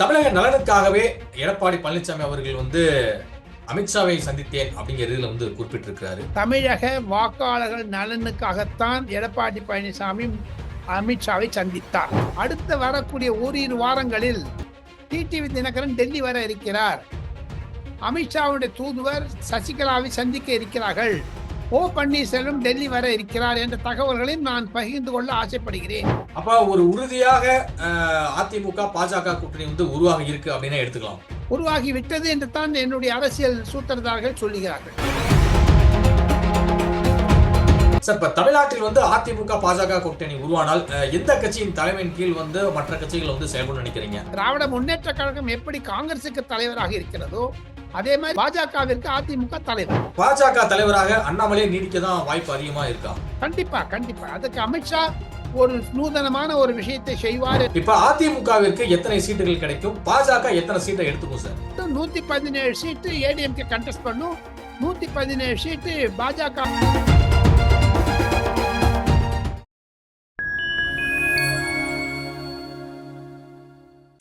தமிழக நலனுக்காகவே எடப்பாடி பழனிசாமி அவர்கள் வந்து அமித்ஷாவை சந்தித்தேன் அப்படிங்கிறதுல வந்து குறிப்பிட்டிருக்கிறாரு. தமிழக வாக்காளர்கள் நலனுக்காகத்தான் எடப்பாடி பழனிசாமி அமித்ஷாவை சந்தித்தார். அடுத்து வரக்கூடிய ஓரிரு வாரங்களில் டிடிவி தினகரன் டெல்லி வர இருக்கிறார். அமித்ஷாவுடைய தூதுவர் சசிகலாவை சந்திக்க இருக்கிறார்கள். ஓ பன்னீர்செல்வம் டெல்லி வர இருக்கிறார் என்ற தகவல்களையும் நான் பகிர்ந்து கொள்ள ஆசைப்படுகிறேன். அப்ப ஒரு உறுதியாக அதிமுக பாஜக கூட்டணி வந்து உருவாகி இருக்கு அப்படின்னு எடுத்துக்கலாம். உருவாகி விட்டது என்று தான் என்னுடைய அரசியல் சூத்திரதாரர்கள் சொல்லுகிறார்கள். சார் இப்ப தமிழ்நாட்டில் வந்து அதிமுக பாஜக கூட்டணி உருவானால் எந்த கட்சியின் தலைமையின் கீழ் வந்து மற்ற கட்சிகள் வந்து செயல்படும் நினைக்கிறீங்க? திராவிட முன்னேற்ற கழகம் எப்படி காங்கிரசுக்கு தலைவராக இருக்கிறதோ அதே மாதிரி பாஜகவிற்கு அதிமுக தலைவர். பாஜக தலைவராக அண்ணாமலை நீடிக்க தான் வாய்ப்பு அதிகமா இருக்கா? கண்டிப்பா கண்டிப்பா. அதுக்கு அமித்ஷா ஒரு நூதனமான ஒரு விஷயத்தை செய்வார். இப்ப அதிமுகவிற்கு எத்தனை சீட்டுகள் கிடைக்கும்? பாஜக எத்தனை சீட்டை எடுத்துக்கும் சார்? நூத்தி பதினேழு சீட்டு ஏடிஎம்கே கண்டெஸ்ட் பண்ணும். நூத்தி பதினேழு சீட்டு பாஜக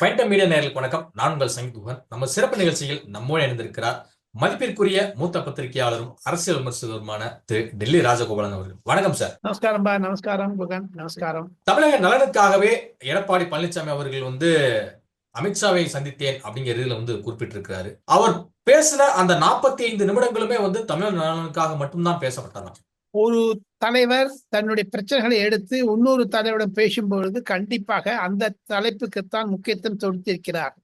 ஃபைண்டம் மீடியா நேர்களுக்கு வணக்கம். நான் உங்கள் சங்கிதுகன் நம்ம சிறப்பு நிகழ்ச்சியில் நம்மோடு இணைந்திருக்கிறார் மதிப்பிற்குரிய மூத்த பத்திரிகையாளரும் அரசியல் விமர்சகருமான திரு டெல்லி ராஜகோபாலன் அவர்கள். வணக்கம் சார். நமஸ்காரம் பா நமஸ்காரம் குகன். நமஸ்காரம். தமிழக நலனுக்காகவே எடப்பாடி பழனிசாமி அவர்கள் வந்து அமித்ஷாவை சந்தித்தேன் அப்படிங்கிற இதுல வந்து குறிப்பிட்டிருக்கிறாரு. அவர் பேசின அந்த நாற்பத்தி ஐந்து நிமிடங்களுமே வந்து தமிழக நலனுக்காக மட்டும்தான் பேசப்பட்டதாம் ஒரு தலைவர் தன்னுடைய பிரச்சனைகளை எடுத்து இன்னொரு தலைவரிடம் பேசும்பொழுது கண்டிப்பாக அந்த தலைப்புக்குத்தான் முக்கியத்துவம் தொடுத்திருக்கிறார்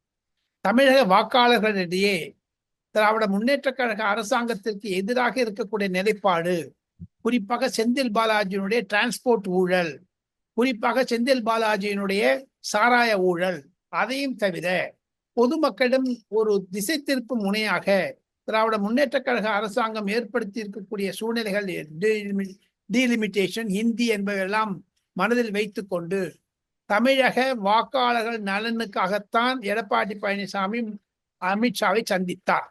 தமிழக வாக்காளர்களிடையே திராவிட முன்னேற்ற கழக அரசாங்கத்திற்கு எதிராக இருக்கக்கூடிய நிலைப்பாடு குறிப்பாக செந்தில் பாலாஜியினுடைய டிரான்ஸ்போர்ட் ஊழல் குறிப்பாக செந்தில் பாலாஜியினுடைய சாராய ஊழல் அதையும் தவிர பொதுமக்களிடம் ஒரு திசை திருப்பும் முனையாக திராவிட முன்னேற்ற கழக அரசாங்கம் ஏற்படுத்தி இருக்கக்கூடிய சூழ்நிலைகள் டீலிமிட்டேஷன் ஹிந்தி என்பவையெல்லாம் மனதில் வைத்துக்கொண்டு தமிழக வாக்காளர்கள் நலனுக்காகத்தான் எடப்பாடி பழனிசாமி அமித்ஷாவை சந்தித்தார்.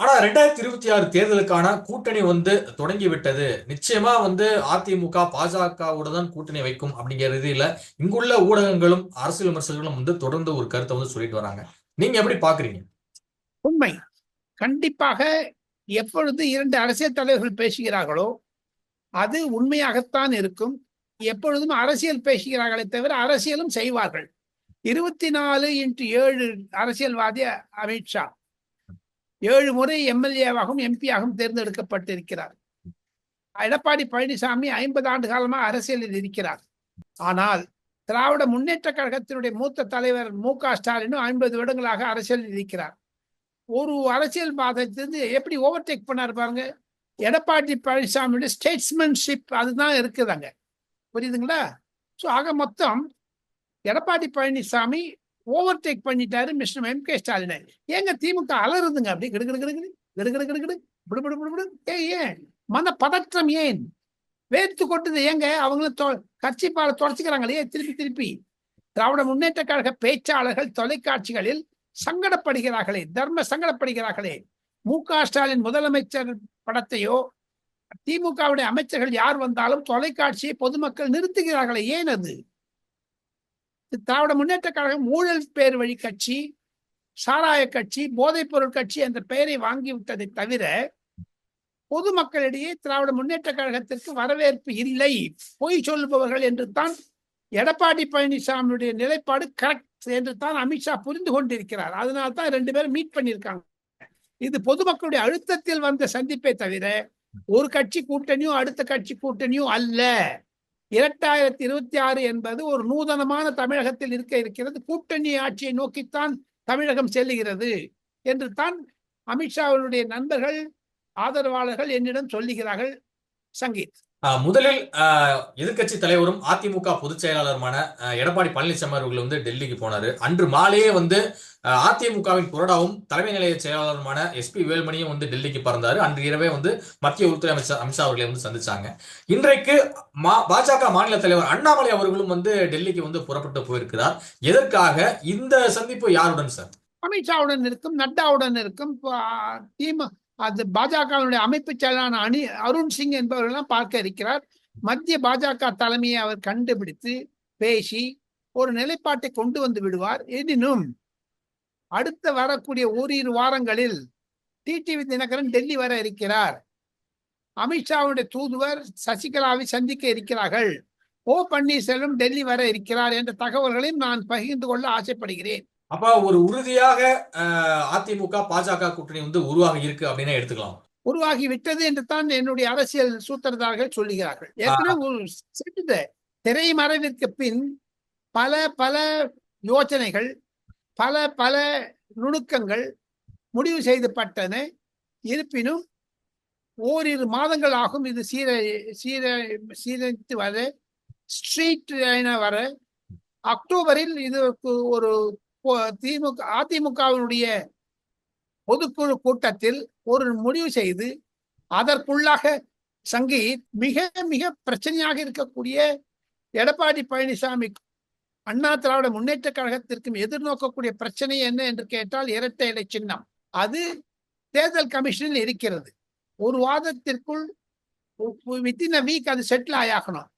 ஆனா ரெண்டாயிரத்தி இருபத்தி ஆறு தேர்தலுக்கான கூட்டணி வந்து தொடங்கி விட்டது நிச்சயமா வந்து அதிமுக பாஜகவோட தான் கூட்டணி வைக்கும் அப்படிங்கிற ரீதியில இங்குள்ள ஊடகங்களும் அரசியல் விமர்சகர்களும் வந்து தொடர்ந்து ஒரு கருத்தை வந்து சொல்லிட்டு வராங்க. நீங்க எப்படி பாக்குறீங்க? உண்மை. கண்டிப்பாக எப்பொழுது இரண்டு அரசியல் தலைவர்கள் பேசுகிறார்களோ அது உண்மையாகத்தான் இருக்கும். எப்பொழுதும் அரசியல் பேசுகிறார்களே தவிர அரசியலும் செய்வார்கள். இருபத்தி நாலு இன்ட்டு ஏழு அரசியல்வாதி அமித்ஷா ஏழு முறை எம்எல்ஏவாகவும் எம்பியாகவும் தேர்ந்தெடுக்கப்பட்டிருக்கிறார். எடப்பாடி பழனிசாமி ஐம்பது ஆண்டு காலமாக அரசியலில் இருக்கிறார். ஆனால் திராவிட முன்னேற்ற கழகத்தினுடைய மூத்த தலைவர் மு க ஸ்டாலினும் ஐம்பது வருடங்களாக அரசியலில் இருக்கிறார். ஒரு அரசியல் மாதத்திலிருந்து எப்படி ஓவர்டேக் பண்ணார் பாருங்க. எடப்பாடி பழனிசாமியோட ஸ்டேட்ஸ்மேன்ஷிப் அதுதான் இருக்குது அங்கே புரியுதுங்களா? ஸோ ஆக மொத்தம் எடப்பாடி பழனிசாமி ஓவர்டேக் பண்ணிட்டாரு மிஸ்டர் எம் கே ஸ்டாலினை ஏங்க திமுக அலறுதுங்க அப்படி? கிடுகிடு கிடுகிடு கிடுகிடு கிடுகிடு விடு விடு ஏ ஏன் மன பதற்றம் ஏன்? வேர்த்து கொட்டுது ஏங்க? அவங்களும் கட்சி பால தொடச்சிக்கிறாங்களே திருப்பி திருப்பி. திராவிட முன்னேற்ற கழக பேச்சாளர்கள் தொலைக்காட்சிகளில் சங்கடப்படுகிறார்களே தர்ம சங்கடப்படுகிறார்களே. மு க ஸ்டாலின் முதலமைச்சர் படத்தையோ திமுகவுடைய அமைச்சர்கள் யார் வந்தாலும் தொலைக்காட்சியை பொதுமக்கள் நிறுத்துகிறார்களே ஏன் அது? திராவிட முன்னேற்ற கழகம் ஊழல் பேர் வழி கட்சி சாராய கட்சி போதைப் பொருள் கட்சி என்ற பெயரை வாங்கிவிட்டதை தவிர பொதுமக்களிடையே திராவிட முன்னேற்ற கழகத்திற்கு வரவேற்பு இல்லை பொய் சொல்லுபவர்கள் என்று தான் எடப்பாடி பழனிசாமியுடைய நிலைப்பாடு கரெக்ட் என்று தான் அமித்ஷா புரிந்து கொண்டிருக்கிறார். அதனால தான் ரெண்டு பேரும் மீட் பண்ணியிருக்காங்க. இது பொதுமக்களுடைய அழுத்தத்தில் வந்த சந்திப்பை தவிர ஒரு கட்சி கூட்டணியும் அடுத்த கட்சி கூட்டணியும் அல்ல. இரண்டாயிரத்தி இருபத்தி ஆறு என்பது ஒரு நூதனமான தமிழகத்தில் இருக்க இருக்கிறது. கூட்டணி ஆட்சியை நோக்கித்தான் தமிழகம் செல்லுகிறது என்று தான் அமித்ஷாவினுடைய நண்பர்கள் ஆதரவாளர்கள் என்னிடம் சொல்லுகிறார்கள் சங்கீத். முதலில் எதிர்கட்சி தலைவரும் அதிமுக பொதுச் செயலாளருமான எடப்பாடி பழனிசாமி அவர்கள் வந்து டெல்லிக்கு போனாரு. அன்று மாலையே வந்து அதிமுகவின் புரடாவும் தலைமை நிலைய செயலாளருமான எஸ்பி வேல்மணியும் வந்து டெல்லிக்கு பறந்தாரு. அன்று இரவே வந்து மத்திய உள்துறை அமைச்சர் அமித்ஷா அவர்களை வந்து சந்திச்சாங்க. இன்றைக்கு மா பாஜக மாநில தலைவர் அண்ணாமலை அவர்களும் வந்து டெல்லிக்கு வந்து புறப்பட்டு போயிருக்கிறார். எதற்காக? இந்த சந்திப்பு யாருடன் சார்? அமித்ஷாவுடன் இருக்கும் நட்டாவுடன் இருக்கும். திமுக அது பாஜகவினுடைய அமைப்பு செயலான அணி அருண் சிங் என்பவர்களெல்லாம் பார்க்க இருக்கிறார். மத்திய பாஜக தலைமையை அவர் கண்டுபிடித்து பேசி ஒரு நிலைப்பாட்டை கொண்டு வந்து விடுவார். எனினும் அடுத்த வரக்கூடிய ஓரிரு வாரங்களில் டிடிவி தினகரன் டெல்லி வர இருக்கிறார். அமித்ஷாவுடைய தூதுவர் சசிகலாவை சந்திக்க இருக்கிறார்கள். ஓ பன்னீர்செல்வம் டெல்லி வர இருக்கிறார் என்ற தகவல்களையும் நான் பகிர்ந்து கொள்ள ஆசைப்படுகிறேன். அப்ப ஒரு உறுதியாக அதிமுக பாஜக கூட்டணி வந்து உருவாகி இருக்கு அப்படின்னு எடுத்துக்கலாம். உருவாகி விட்டது என்று தான் என்னுடைய அரசியல் சூத்திரதாரர்கள் சொல்லுகிறார்கள். ஏற்கனவே திரைமறைவிற்கு பின் பல பல யோசனைகள் பல பல நுணுக்கங்கள் முடிவு செய்யப்பட்டன இருப்பினும் ஓரிரு மாதங்கள் ஆகும் இது சீர சீர சீரழித்து வர ஸ்ட்ரீட் வர அக்டோபரில் இதற்கு ஒரு திமுக அதிமுகவினுடைய பொதுக்குழு கூட்டத்தில் ஒரு முடிவு செய்து அதற்குள்ளாக சங்கீத் மிக மிக பிரச்சனையாக இருக்கக்கூடிய எடப்பாடி பழனிசாமி அண்ணா திராவிட முன்னேற்ற கழகத்திற்கும் எதிர்நோக்கக்கூடிய பிரச்சனை என்ன என்று கேட்டால் இரட்டை இலை சின்னம். அது தேர்தல் கமிஷனில் இருக்கிறது. ஒரு வாதத்திற்குள் வித்தின் வீக் அது செட்டில் ஆயாகணும்.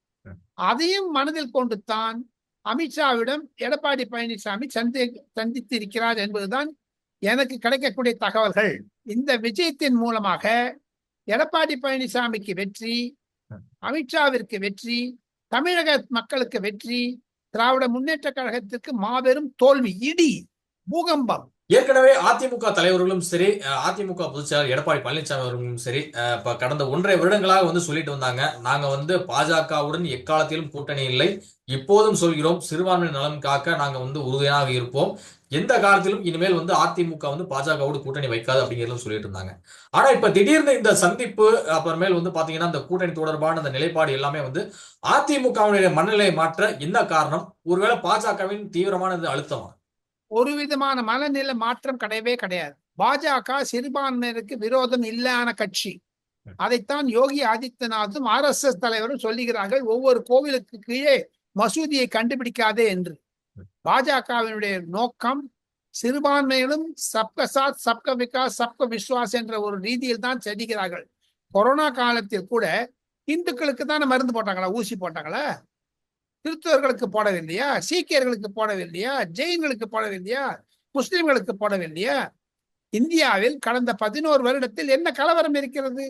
அதையும் மனதில் கொண்டு தான் அமித்ஷாவிடம் எடப்பாடி பழனிசாமி சந்தி சந்தித்திருக்கிறார் என்பதுதான் எனக்கு கிடைக்கக்கூடிய தகவல்கள். இந்த விஜயத்தின் மூலமாக எடப்பாடி பழனிசாமிக்கு வெற்றி அமித்ஷாவிற்கு வெற்றி தமிழக மக்களுக்கு வெற்றி திராவிட முன்னேற்ற கழகத்திற்கு மாபெரும் தோல்வி இடி பூகம்பம். ஏற்கனவே அதிமுக தலைவர்களும் சரி அதிமுக பொதுச்செயலாளர் எடப்பாடி பழனிசாமி அவர்களும் சரி இப்போ கடந்த ஒன்றரை வருடங்களாக வந்து சொல்லிட்டு வந்தாங்க. நாங்க வந்து பாஜகவுடன் எக்காலத்திலும் கூட்டணி இல்லை. இப்போதும் சொல்கிறோம் சிறுபான்மை நலன் காக்க நாங்க வந்து உறுதியாக இருப்போம். எந்த காலத்திலும் இனிமேல் வந்து அதிமுக வந்து பாஜகவோடு கூட்டணி வைக்காது அப்படிங்கிறதும் சொல்லிட்டு இருந்தாங்க. ஆனா இப்ப திடீர்னு இந்த சந்திப்பு அப்புறமேல் வந்து பாத்தீங்கன்னா இந்த கூட்டணி தொடர்பான அந்த நிலைப்பாடு எல்லாமே வந்து அதிமுகவினுடைய மனநிலையை மாற்ற என்ன காரணம்? ஒருவேளை பாஜகவின் தீவிரமான இந்த அழுத்தமா? ஒரு விதமான மனநிலை மாற்றம் கிடையவே கிடையாது. பாஜக சிறுபான்மையினருக்கு விரோதம் இல்லாத கட்சி. அதைத்தான் யோகி ஆதித்யநாத்தும் ஆர் எஸ் எஸ் தலைவரும் சொல்லுகிறார்கள். ஒவ்வொரு கோவிலுக்கு கீழே மசூதியை கண்டுபிடிக்காதே என்று. பாஜகவினுடைய நோக்கம் சிறுபான்மையிலும் சப்க சாத் சப்க விகாஸ் சப்க விஸ்வாஸ் என்ற ஒரு ரீதியில் தான் செல்கிறார்கள். கொரோனா காலத்தில் கூட இந்துக்களுக்கு தானே மருந்து போட்டாங்களா ஊசி போட்டாங்களா? கிறிஸ்தவர்களுக்கு போடவில்லையா? சீக்கியர்களுக்கு போடவில்லையா? ஜெயின்களுக்கு போடவில்லையா? முஸ்லிம்களுக்கு போடவில்லையா? இந்தியாவில் கடந்த பதினோரு வருடத்தில் என்ன கலவரம் இருக்கிறது?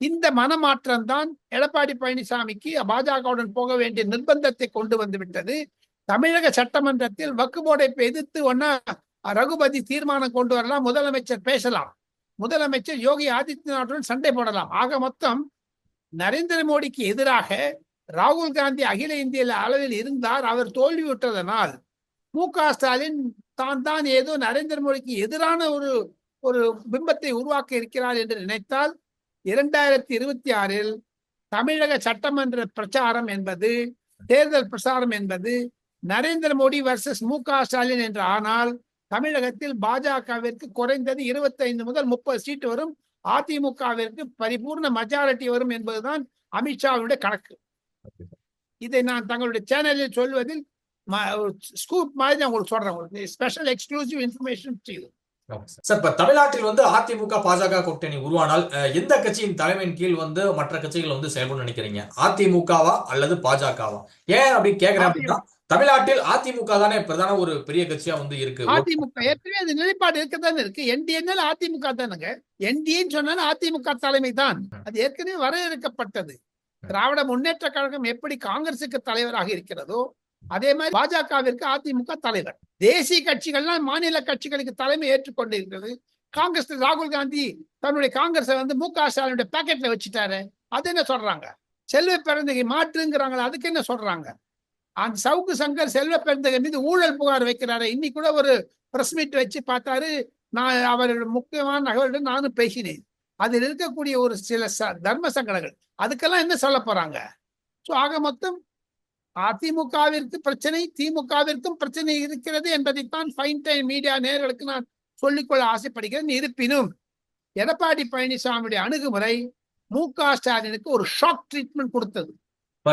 இந்த மனமாற்றம் தான் எடப்பாடி பழனிசாமிக்கு பாஜகவுடன் போக வேண்டிய நிர்பந்தத்தை கொண்டு வந்து விட்டது. தமிழக சட்டமன்றத்தில் வக்கு போர்டை எதிர்த்து ஒன்னா ரகுபதி தீர்மானம் கொண்டு வரலாம் முதலமைச்சர் பேசலாம். முதலமைச்சர் யோகி ஆதித்யநாத்துடன் சண்டை போடலாம். ஆக மொத்தம் நரேந்திர மோடிக்கு எதிராக ராகுல் காந்தி அகில இந்திய அளவில் இருந்தார். அவர் தோல்வியுற்றதனால் மு க ஸ்டாலின் தான் தான் ஏதோ நரேந்திர மோடிக்கு எதிரான ஒரு ஒரு பிம்பத்தை உருவாக்க இருக்கிறார் என்று நினைத்தால் இரண்டாயிரத்தி இருபத்தி ஆறில் தமிழக சட்டமன்ற பிரச்சாரம் என்பது தேர்தல் பிரச்சாரம் என்பது நரேந்திர மோடி வர்சஸ் மு க ஸ்டாலின் என்று ஆனால் தமிழகத்தில் பாஜகவிற்கு குறைந்தது இருபத்தைந்து முதல் முப்பது சீட் வரும். அதிமுகவிற்கு பரிபூர்ண மெஜாரிட்டி வரும் என்பதுதான் அமித்ஷாவுடைய கணக்கு. இதை நான் தங்களுடைய சேனலில் சொல்வதில் ஸ்கூப் மாதிரி நான் உங்களுக்கு சொல்றேன் உங்களுக்கு. ஸ்பெஷல் எக்ஸ்க்ளூசிவ் இன்ஃபர்மேஷன் செய்யுது சார் இப்ப தமிழ்நாட்டில் வந்து அதிமுக பாஜக கூட்டணி உருவானால் எந்த கட்சியின் தலைமையின் கீழ் வந்து மற்ற கட்சிகள் வந்து செயல்படும் நினைக்கிறீங்க? அதிமுகவா அல்லது பாஜகவா? ஏன் அப்படின்னு கேக்குறேன் அப்படின்னா தமிழ்நாட்டில் அதிமுக தானே பிரதான ஒரு பெரிய கட்சியா வந்து இருக்கு. அதிமுக ஏற்கனவே அந்த நிலைப்பாடு இருக்கத்தானே இருக்கு. என்டிஏனால அதிமுக தானுங்க. என்டிஏன்னு சொன்னாலும் அதிமுக தலைமை தான். அது ஏற்கனவே வரையறுக்கப்பட்டது. திராவிட முன்னேற்ற கழகம் எப்படி காங்கிரசுக்கு தலைவராக இருக்கிறதோ அதே மாதிரி பாஜகவிற்கு அதிமுக தலைவர். தேசிய கட்சிகள்லாம் மாநில கட்சிகளுக்கு தலைமை ஏற்றுக்கொண்டு இருக்கிறது காங்கிரஸ் ராகுல் காந்தி தன்னுடைய காங்கிரஸை வந்து மு க ஸ்டாலினுடைய பாக்கெட்ல வச்சுட்டாரு. அது என்ன சொல்றாங்க? செல்வ பிறந்தகை மாற்றுங்கிறாங்களா அதுக்கு என்ன சொல்றாங்க? அந்த சவுக்கு சங்கர் செல்வ பெருந்தகை மீது ஊழல் புகார் வைக்கிறாரு. இன்னைக்கு கூட ஒரு பிரஸ் மீட் வச்சு பார்த்தாரு. நான் அவருடைய முக்கியமான நகர்களுடன் நானும் பேசினேன். அதில் இருக்கக்கூடிய ஒரு சில ச தர்ம சங்கடங்கள். அதுக்கெல்லாம் என்ன சொல்ல போறாங்க? ஸோ ஆக மொத்தம் அதிமுகவிற்கு பிரச்சனை திமுகவிற்கும் பிரச்சனை இருக்கிறது என்பதைத்தான் ஃபைன் டைம் மீடியா நேர்களுக்கு நான் சொல்லிக்கொள்ள ஆசைப்படுகிறேன். இருப்பினும் எடப்பாடி பழனிசாமியுடைய அணுகுமுறை மு க ஸ்டாலினுக்கு ஒரு ஷாக் ட்ரீட்மெண்ட் கொடுத்தது.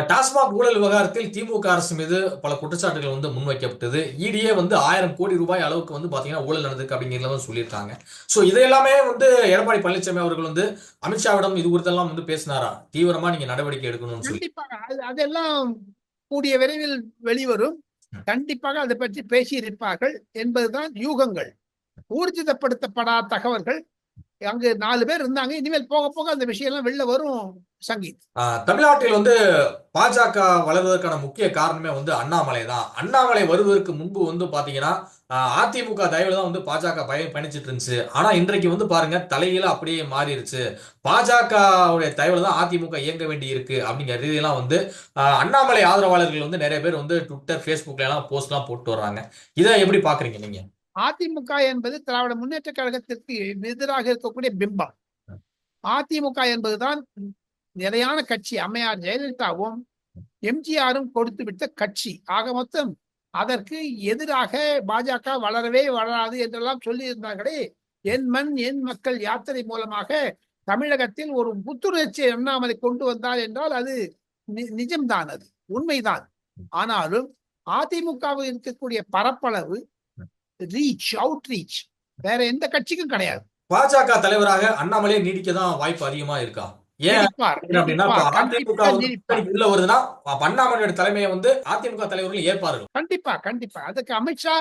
டாஸ்மாக் ஊழல் விவகாரத்தில் திமுக அரசு மீது பல குற்றச்சாட்டுகள் வந்து முன்வைக்கப்பட்டது. இடியே வந்து ஆயிரம் கோடி ரூபாய் அளவுக்கு வந்து பாத்தீங்கன்னா ஊழல் நடந்திருக்கு அப்படிங்கிறத சொல்லியிருக்காங்க. சோ இதையெல்லாமே வந்து எடப்பாடி பழனிசாமி அவர்கள் வந்து அமித்ஷாவிடம் இது குறித்தெல்லாம் வந்து பேசினாரா? தீவிரமா நீங்க நடவடிக்கை எடுக்கணும்னு சொல்லி. அதெல்லாம் கூடிய விரைவில் வெளிவரும். கண்டிப்பாக அதை பற்றி பேசியிருப்பார்கள் என்பதுதான் யூகங்கள். ஊர்ஜிதப்படுத்தப்படாத தகவல்கள். அங்கு நாலு பேர் இருந்தாங்க. இனிமேல் போக போக அந்த விஷயம் எல்லாம் வெளில வரும். சங்கீத். தமிழ்நாட்டில் வந்து பாஜக வளர்வதற்கான முக்கிய காரணமே வந்து அண்ணாமலை தான். அண்ணாமலை வருவதற்கு முன்பு வந்து பாத்தீங்கன்னா அதிமுக தயவுல தான் வந்து பாஜக பய பயணிச்சிட்டு இருந்துச்சு. ஆனா இன்றைக்கு வந்து பாருங்க தலையில அப்படியே மாறிடுச்சு. பாஜகவுடைய தயவுல தான் அதிமுக இயங்க வேண்டி இருக்கு அப்படிங்கிற ரீதியெல்லாம் வந்து அண்ணாமலை ஆதரவாளர்கள் வந்து நிறைய பேர் வந்து ட்விட்டர் ஃபேஸ்புக்ல எல்லாம் போஸ்ட் எல்லாம் போட்டு வர்றாங்க இதை எப்படி பாக்குறீங்க நீங்க? அதிமுக என்பது திராவிட முன்னேற்ற கழகத்திற்கு எதிராக இருக்கக்கூடிய பிம்பம். அதிமுக என்பதுதான் நிலையான கட்சி அம்மையார் ஜெயலலிதாவும் எம்ஜிஆரும் கொடுத்து விட்ட கட்சி. ஆக மொத்தம் அதற்கு எதிராக பாஜக வளரவே வளராது என்றெல்லாம் சொல்லி இருந்தார்களே என் மண் என் மக்கள் யாத்திரை மூலமாக தமிழகத்தில் ஒரு புத்துணர்ச்சியை அண்ணாமலை கொண்டு வந்தார் என்றால் அது நிஜம்தான் அது. உண்மைதான். ஆனாலும் அதிமுகவில் இருக்கக்கூடிய பரப்பளவு ரீச் அவுட் ரீச் வேற எந்த கட்சிக்கும் கிடையாது. பாஜக தலைவராக அண்ணாமலை நீடிக்க தான் வாய்ப்பு அதிகமா இருக்கா? ஏன் அப்படின்னா அதிமுக வருதுன்னா தலைமையை வந்து அதிமுக தலைவர்கள் ஏற்பார்கள். கண்டிப்பா கண்டிப்பா. அதுக்கு அமித்ஷா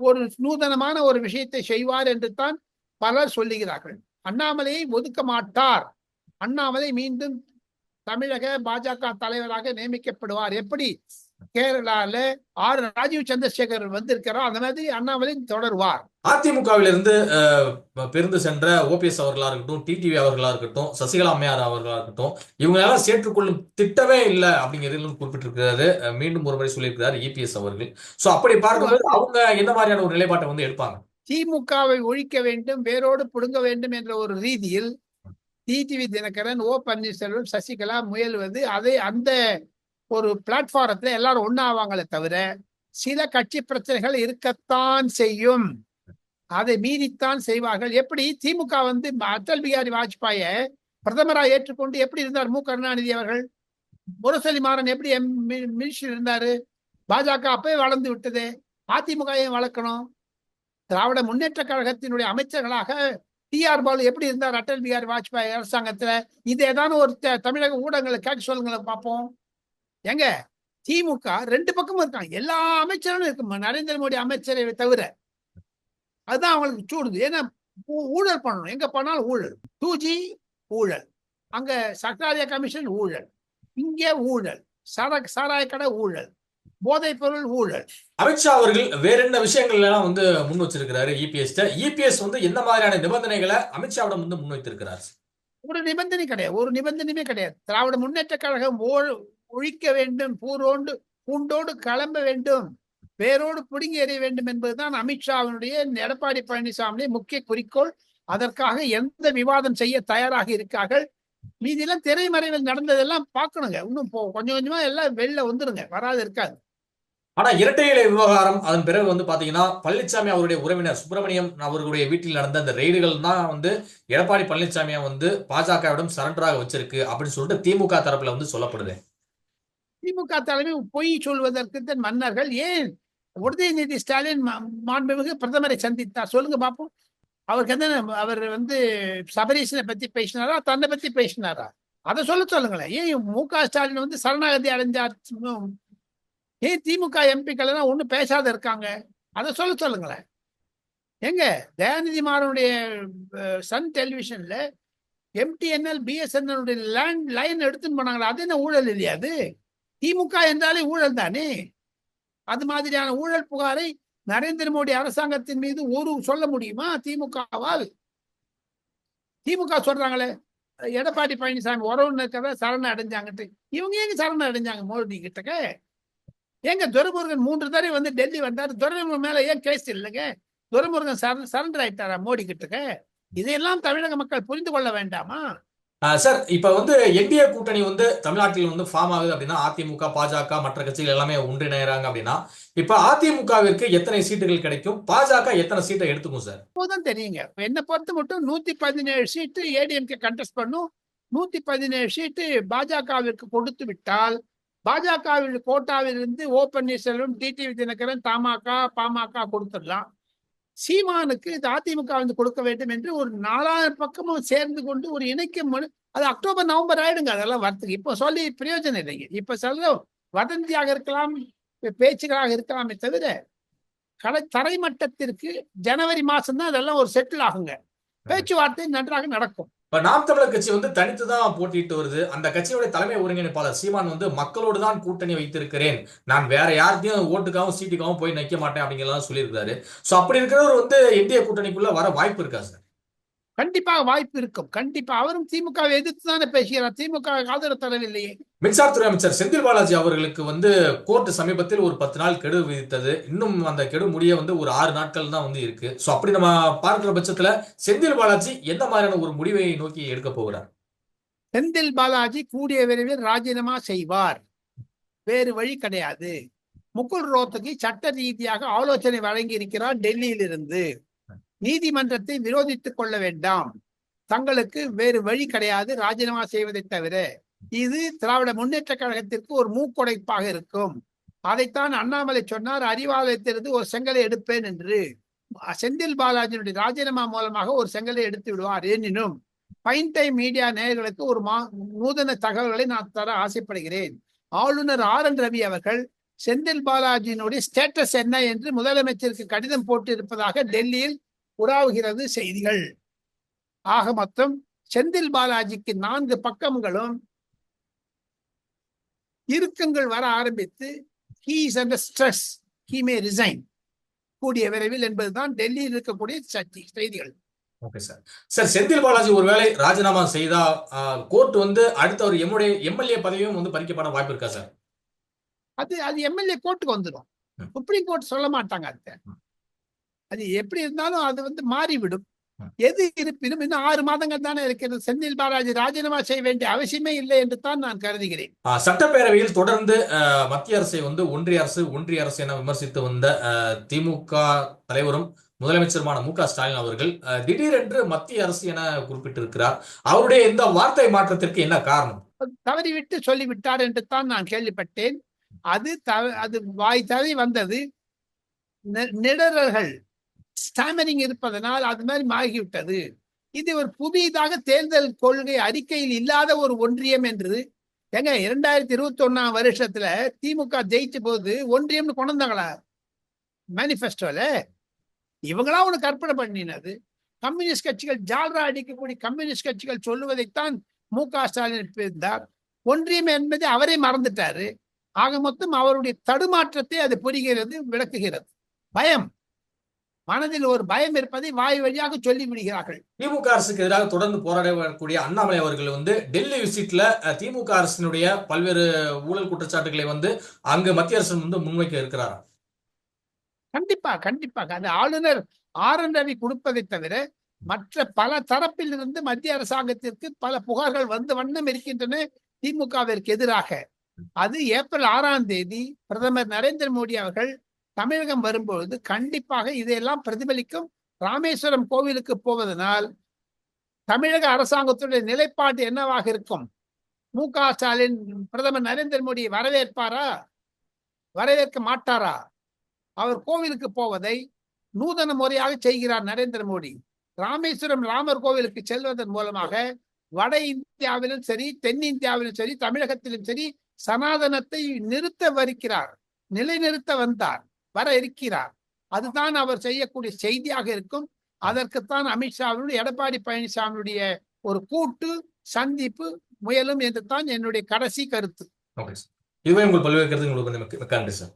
ஒரு நூதனமான ஒரு விஷயத்தை செய்வார் என்று தான் பலர் சொல்லுகிறார்கள். அண்ணாமலையை ஒதுக்க மாட்டார். அண்ணாமலை மீண்டும் தமிழக பாஜக தலைவராக நியமிக்கப்படுவார். எப்படி? கேரளால ஆர் ராஜீவ் சந்திரசேகர் வந்திருக்கிறார். அந்த மாதிரி அண்ணாமலை தொடருவார். அதிமுகவிலிருந்து பிரிந்து சென்ற ஓபிஎஸ் அவர்களா இருக்கட்டும் டிடிவி அவர்களா இருக்கட்டும் சசிகலா அம்மையார் அவர்களா இருக்கட்டும் இவங்க எல்லாம் சேர்த்துக்கொள்ளும் திட்டமே இல்லை அப்படிங்கிறதிலும் குறிப்பிட்டிருக்கிறாரு. மீண்டும் ஒரு முறை சொல்லியிருக்கிறார் இபிஎஸ் அவர்கள். சோ அப்படி பார்க்கும்போது அவங்க என்ன மாதிரியான ஒரு நிலைப்பாட்டை வந்து எடுப்பாங்க? திமுகவை ஒழிக்க வேண்டும் வேரோடு புடுங்க வேண்டும் என்ற ஒரு ரீதியில் டிடிவி தினகரன் ஓ பன்னீர்செல்வம் சசிகலா முயல்வது அதை அந்த ஒரு பிளாட்ஃபாரத்துல எல்லாரும் ஒன்னாவாங்களே தவிர சில கட்சி பிரச்சனைகள் இருக்கத்தான் செய்யும். அதை மீறித்தான் செய்வார்கள். எப்படி? திமுக வந்து அடல் பிகாரி வாஜ்பாய பிரதமரா ஏற்றுக்கொண்டு எப்படி இருந்தார்? மு. கருணாநிதி அவர்கள்? முரசொலி மாறன் எப்படி மினிஸ்டர் இருந்தாரு? பாஜக அப்பவே வளர்ந்து விட்டது. அதிமுக ஏன் வளர்க்கணும்? திராவிட முன்னேற்ற கழகத்தினுடைய அமைச்சர்களாக டி ஆர் பாலு எப்படி இருந்தார்? அடல் பிகாரி வாஜ்பாய் அரசாங்கத்துல. இது ஏதாவது ஒரு த- தமிழக ஊடகங்களை கேட்க சொல்லுங்களை பார்ப்போம். எங்க? திமுக ரெண்டு பக்கமும் இருக்காங்க. எல்லா அமைச்சரும் இருக்கு. நரேந்திர மோடி அமைச்சரை தவிர. அதுதான் அவங்களுக்கு சூடுது. ஏன்னா ஊழல் பண்ணணும். எங்க பண்ணாலும் ஊழல். டூ ஜி ஊழல். அங்க சர்க்காரிய கமிஷன் ஊழல். இங்க ஊழல். சாரா சாராய கடை ஊழல். போதைப் பொருள் ஊழல். அமித்ஷா அவர்கள் வேற என்ன விஷயங்கள் எல்லாம் வந்து முன் வச்சிருக்கிறாரு இபிஎஸ் இபிஎஸ் வந்து என்ன மாதிரியான நிபந்தனைகளை அமித்ஷாவிடம் வந்து முன் வைத்திருக்கிறார்? ஒரு நிபந்தனை கிடையாது. ஒரு நிபந்தனையுமே கிடையாது. திராவிட முன்னேற்ற கழகம் ஒழிக்க வேண்டும் பூரோண்டு பூண்டோடு கிளம்ப வேண்டும் வேரோடு பிடுங்கி எறிய வேண்டும் என்பதுதான் அமித்ஷாவினுடைய எடப்பாடி பழனிசாமியுடைய முக்கிய குறிக்கோள். அதற்காக எந்த விவாதம் செய்ய தயாராக இருக்கார்கள்? மீதியெல்லாம் திரைமறைவில் நடந்ததெல்லாம் பார்க்கணுங்க. இன்னும் போ- கொஞ்சம் கொஞ்சமா எல்லாம் வெளில வந்துருங்க. வராது இருக்காது. ஆனா இரட்டை இலை விவகாரம் அதன் பிறகு வந்து பாத்தீங்கன்னா பழனிசாமி அவருடைய உறவினர் சுப்பிரமணியம் அவர்களுடைய வீட்டில் நடந்த அந்த ரெய்டுகள் தான் வந்து எடப்பாடி பழனிசாமியை வந்து பாஜகவிடம் சரண்டராக வச்சிருக்கு அப்படின்னு சொல்லிட்டு திமுக தரப்புல வந்து சொல்லப்படுது. திமுக தலைமை பொய் சொல்வதற்கு தான் மன்னர்கள் ஏன்? உதயநிதி ஸ்டாலின் மாண்புமிகு பிரதமரை சந்தித்தார். சொல்லுங்க பாப்போம். அவருக்கு என்ன அவர் வந்து சபரீஷனை பத்தி பேசினாரா? தன்னை பத்தி பேசினாரா? அதை சொல்ல சொல்லுங்களேன். ஏன் மு க ஸ்டாலின் வந்து சரணாகதி அடைஞ்சார்? ஏன் திமுக எம்பிக்கள் எல்லாம் ஒண்ணும் பேசாத இருக்காங்க? அதை சொல்ல சொல்லுங்களேன். எங்க? தயாநிதி மாறனுடைய சன் டெலிவிஷன்ல எம்டிஎன்எல் பிஎஸ்என்எல் லேண்ட் லைன் எடுத்துன்னு போனாங்களா அது என்ன ஊழல் இல்லையா அது? திமுக என்றாலே ஊழல் தானே? அது மாதிரியான ஊழல் புகாரை நரேந்திர மோடி அரசாங்கத்தின் மீது ஒரு சொல்ல முடியுமா திமுகவால்? திமுக சொல்றாங்களே எடப்பாடி பழனிசாமி உறவு இருக்கிறத சரண அடைஞ்சாங்கட்டு. இவங்க எங்க சரண அடைஞ்சாங்க மோடி கிட்டக்க? எங்க துரைமுருகன் மூன்று தடவை வந்து டெல்லி வந்தாரு. துரைமுருகன் மேல ஏன் கேஸ் இல்லைங்க? துரைமுருகன் சரண் சரண்டர் ஆயிட்டாரா மோடி கிட்டக்க? இதையெல்லாம் தமிழக மக்கள் புரிந்து கொள்ள வேண்டாமா? சார் இப்போ வந்து என்டிஏ கூட்டணி வந்து தமிழ்நாட்டில் வந்து ஃபார்ம் ஆகுது அப்படின்னா அதிமுக பாஜக மற்ற கட்சிகள் எல்லாமே ஒன்றிணைகிறாங்க அப்படின்னா இப்போ அதிமுகவிற்கு எத்தனை சீட்டுகள் கிடைக்கும்? பாஜக எத்தனை சீட்டை எடுத்துக்கும் சார்? இப்போதான் தெரியுங்க. என்னை பொறுத்து மட்டும் நூத்தி பதினேழு சீட்டு ஏடிஎம்கே கண்டெஸ்ட் பண்ணும். நூத்தி பதினேழு சீட்டு பாஜகவிற்கு கொடுத்து விட்டால் பாஜகவில் கோட்டாவிலிருந்து ஓ பன்னீர்செல்வம் டிடிவி தினகரன் தமாக பாமக கொடுத்துடலாம். சீமானுக்கு இது அதிமுக வந்து கொடுக்க வேண்டும் என்று ஒரு நாலாயிரம் பக்கமும் சேர்ந்து கொண்டு ஒரு இணைக்க மனு அது அக்டோபர் நவம்பர் ஆயிடுங்க அதெல்லாம் வரத்துக்கு. இப்போ சொல்லி பிரயோஜனம் இல்லைங்க. இப்ப சொல்ல வதந்தியாக இருக்கலாம் பேச்சுகளாக இருக்கலாமே தவிர கடை தரை மட்டத்திற்கு ஜனவரி மாசம் தான் அதெல்லாம் ஒரு செட்டில் ஆகுங்க. பேச்சுவார்த்தை நன்றாக நடக்கும். இப்போ நாம் தமிழர் கட்சி வந்து தனித்து தான் போட்டிட்டு வருது. அந்த கட்சியுடைய தலைமை ஒருங்கிணைப்பாளர் சீமான் வந்து மக்களோடு தான் கூட்டணி வைத்திருக்கிறேன். நான் வேற யார்த்தையும் ஓட்டுக்காகவும் சீட்டுக்காகவும் போய் நிற்க மாட்டேன் அப்படிங்கிறதெல்லாம் சொல்லியிருக்காரு ஸோ அப்படி இருக்கிறவர் வந்து இந்திய கூட்டணிக்குள்ள வர வாய்ப்பு இருக்கா சார்? கண்டிப்பாக வாய்ப்பு இருக்கும். கண்டிப்பா. அவரும் திமுகவை எதிர்த்து தானே பேசுகிறார். திமுக ஆதரவு தரவில்லையே. மின்சாரத்துறை அமைச்சர் செந்தில் பாலாஜி அவர்களுக்கு வந்து கோர்ட் சமீபத்தில் ஒரு பத்து நாள் கெடு விதித்தது. இன்னும் அந்த கெடு முடிய வந்து ஒரு ஆறு நாட்கள் தான் வந்து இருக்கு. சோ அப்படி நம்ம பார்க்கிற பட்சத்துல செந்தில் பாலாஜி எந்த மாதிரியான ஒரு முடிவை நோக்கி எடுக்க போகிறார்? செந்தில் பாலாஜி கூடிய விரைவில் ராஜினாமா செய்வார். வேறு வழி கிடையாது. முகுல் ரோத்தகி சட்ட ரீதியாக ஆலோசனை வழங்கி இருக்கிறார் டெல்லியிலிருந்து. நீதிமன்றத்தை விரோதித்துக் கொள்ள வேண்டாம். தங்களுக்கு வேறு வழி கிடையாது ராஜினாமா செய்வதை தவிர. இது திராவிட முன்னேற்ற கழகத்திற்கு ஒரு மூக்குடைப்பாக இருக்கும். அதைத்தான் அண்ணாமலை சொன்னார் அறிவாலயத்திலிருந்து ஒரு செங்கலை எடுப்பேன் என்று. செந்தில் பாலாஜியினுடைய ராஜினாமா மூலமாக ஒரு செங்கலை எடுத்து விடுவார். எனினும் பைன் டைம் மீடியா நேயர்களுக்கு ஒரு மா நூதன தகவல்களை நான் தர ஆசைப்படுகிறேன். ஆளுநர் ஆர். என். ரவி அவர்கள் செந்தில் பாலாஜியினுடைய ஸ்டேட்டஸ் என்ன என்று முதலமைச்சருக்கு கடிதம் போட்டு இருப்பதாக டெல்லியில் உலாவுகிறது செய்திகள். ஆக மொத்தம் செந்தில் பாலாஜிக்கு நான்கு பக்கங்களும் இறுக்கங்கள் வர ஆரம்பித்து he is under stress he may resign கூடிய விரைவில் என்பதுதான் டெல்லியில் இருக்கக்கூடிய சர்ச்சை செய்திகள். Okay sir sir Senthil Balaji ஒருவேளை ராஜினாமா செய்தா கோர்ட் வந்து அடுத்த ஒரு எம்முடைய எம்எல்ஏ பதவியும் வந்து பறிக்கப்பட வாய்ப்பு இருக்கா சார் அது அது எம்எல்ஏ கோர்ட்டுக்கு வந்துடும். சுப்ரீம் கோர்ட் சொல்ல மாட்டாங்க அது. அது எப்படி இருந்தாலும் அது வந்து மாறிவிடும். எது இருப்பினும் இன்னும் ஆறு மாதங்கள் தானே இருக்கிறது. செந்தில் பாலாஜி ராஜினாமா செய்ய வேண்டிய அவசியமே இல்லை என்று தான் நான் கருதுகிறேன். சட்டப்பேரவையில் தொடர்ந்து மத்திய அரசை வந்து ஒன்றிய அரசு ஒன்றிய அரசு என விமர்சித்து வந்த திமுக தலைவரும் முதலமைச்சருமான மு க ஸ்டாலின் அவர்கள் திடீரென்று மத்திய அரசு என குறிப்பிட்டிருக்கிறார். அவருடைய இந்த வார்த்தை மாற்றத்திற்கு என்ன காரணம்? தவறிவிட்டு சொல்லிவிட்டார் என்று தான் நான் கேள்விப்பட்டேன். அது தவ அது வாய் தவறி வந்தது. நி- நிடறல்கள் ஸ்டாமரிங் இருப்பதனால் அது மாதிரி ஆகிவிட்டது இது ஒரு புதியதாக தேர்தல் கொள்கை அறிக்கையில் இல்லாத ஒரு ஒன்றியம் என்று ஏங்க இரண்டாயிரத்தி இருபத்தி ஒன்னாம் வருஷத்துல திமுக ஜெயிச்ச போது ஒன்றியம்னு கொண்டு வந்தாங்களா மேனிஃபெஸ்டோல இவங்களா ஒண்ணு கற்பனை பண்ணினது. கம்யூனிஸ்ட் கட்சிகள் ஜால்ரா அடிக்கக்கூடிய கம்யூனிஸ்ட் கட்சிகள் சொல்லுவதைத்தான் மு க ஸ்டாலின் இருந்தார் ஒன்றியம் என்பதை அவரே மறந்துட்டாரு. ஆக மொத்தம் அவருடைய தடுமாற்றத்தை அது புரிகிறது விளக்குகிறது. பயம். மனதில் ஒரு பயம் இருப்பதை வாய் வழியாக சொல்லி விடுகிறார்கள் திமுக அரசுக்கு எதிராக தொடர்ந்து போராட வரக்கூடிய அண்ணாமலை அவர்கள் வந்து டெல்லி விசிட்ல திமுக அரசினுடைய பல்வேறு ஊழல் குற்றச்சாட்டுகளை வந்து அங்கு மத்திய அரசு வந்து முன்வைக்க இருக்கிறாரா? கண்டிப்பா கண்டிப்பாக அந்த ஆளுநர் ஆர் என் ரவி கொடுப்பதை தவிர மற்ற பல தரப்பில் இருந்து மத்திய அரசாங்கத்திற்கு பல புகார்கள் வந்த வண்ணம் இருக்கின்றன திமுகவிற்கு எதிராக. அது ஏப்ரல் ஆறாம் தேதி பிரதமர் நரேந்திர மோடி அவர்கள் தமிழகம் வரும்பொழுது கண்டிப்பாக இதையெல்லாம் பிரதிபலிக்கும் ராமேஸ்வரம் கோவிலுக்கு போவதனால் தமிழக அரசாங்கத்துடைய நிலைப்பாடு என்னவாக இருக்கும்? மு க ஸ்டாலின் பிரதமர் நரேந்திர மோடியை வரவேற்பாரா? வரவேற்க மாட்டாரா? அவர் கோவிலுக்கு போவதை நூதன முறையாக செய்கிறார் நரேந்திர மோடி. ராமேஸ்வரம் ராமர் கோவிலுக்கு செல்வதன் மூலமாக வட இந்தியாவிலும் சரி தென்னிந்தியாவிலும் சரி தமிழகத்திலும் சரி சனாதனத்தை நிறுத்த வருகிறார் நிலைநிறுத்த வந்தார். வர இருக்கிறார் அதுதான் அவர் செய்யக்கூடிய செய்தியாக இருக்கும். அதற்குத்தான் அமித்ஷாவினுடைய எடப்பாடி பழனிசாமியுடைய ஒரு கூட்டு சந்திப்பு முயலும் என்று தான் என்னுடைய கடைசி கருத்து. இதுவே உங்கள் பல்வேறு கருத்து உங்களுக்கு நன்றி சார்